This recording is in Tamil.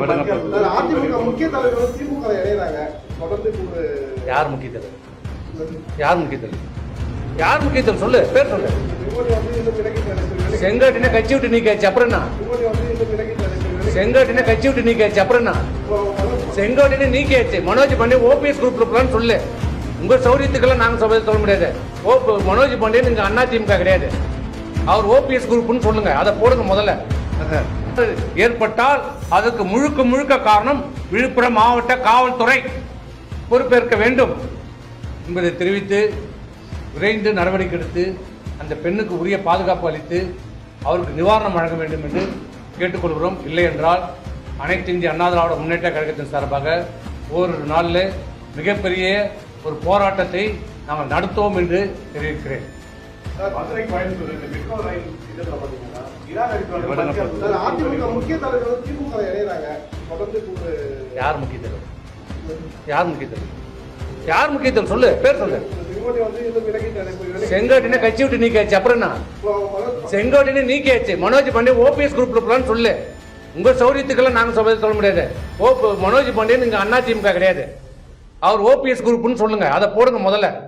முக்கிய திமுக யார் தலைவர்? யார் முக்கிய தலைவர்? யார் முக்கிய தலைவர்? சொல்லு பேர் சொல்லு. விமோடி வந்து இன்னும் விலகிட்டு இருக்கு. செங்கோட்டின கட்சி விட்டு நீக்காச்சு அப்புறம் என்ன? விமோடி வந்து இன்னும் விலகிட்டு இருக்கு. செங்கோட்டின கட்சி விட்டு நீக்காச்சு அப்புறம் என்ன? இப்போ மனோஜ் செங்கோட்டின நீக்கியாச்சு. மனோஜ் பாண்டே ஓபிஎஸ் குரூப்ல சொல்லு. உங்க சௌரியத்துக்கெல்லாம் நாங்க சொல்ல சொல்ல முடியாது. ஓ மனோஜ் பாண்டே நீங்க அண்ணா திமுக கிடையாது. அவர் ஓபிஎஸ் குரூப்னு சொல்லுங்க. அதை போடுங்க முதல்ல. ஏற்பட்டால் அதற்கு முழுக்க முழுக்க காரணம் விழுப்புரம் மாவட்ட காவல்துறை பொறுப்பேற்க வேண்டும் என்பதை தெரிவித்து விரைந்து நடவடிக்கை எடுத்து அந்த பெண்ணுக்கு உரிய பாதுகாப்பு அளித்து அவருக்கு நிவாரணம் வழங்க வேண்டும் என்று கேட்டுக்கொள்கிறோம். இல்லை என்றால் அனைத்து இந்திய அண்ணா திராவிட முன்னேற்ற கழகத்தின் சார்பாக ஓரிரு நாளில் மிகப்பெரிய ஒரு போராட்டத்தை நாங்கள் நடத்துவோம் என்று தெரிவிக்கிறேன். இந்த மெட்ரோ ரயில் இதுல அதிமுக முக்கிய திமுக இணையறாங்க தொடர்ந்து யார் முக்கிய தலைவர்? யார் முக்கிய தலைவர்? யார் முக்கிய தலைவர்? சொல்லு பேர் சொல்லு. செங்கோட்டின கட்சி விட்டு நீக்காச்சு அப்புறம் என்ன? செங்கோட்டின நீக்கியாச்சு. மனோஜ் பாண்டே ஓபிஎஸ் குரூப்ல போலான்னு சொல்லு. உங்க சௌரியத்துக்கெல்லாம் நாங்க சொல்ல சொல்ல முடியாது. ஓ மனோஜ் பாண்டே நீங்க அண்ணா திமுக கிடையாது. அவர் ஓபிஎஸ் குரூப்னு சொல்லுங்க. அதை போடுங்க முதல்ல.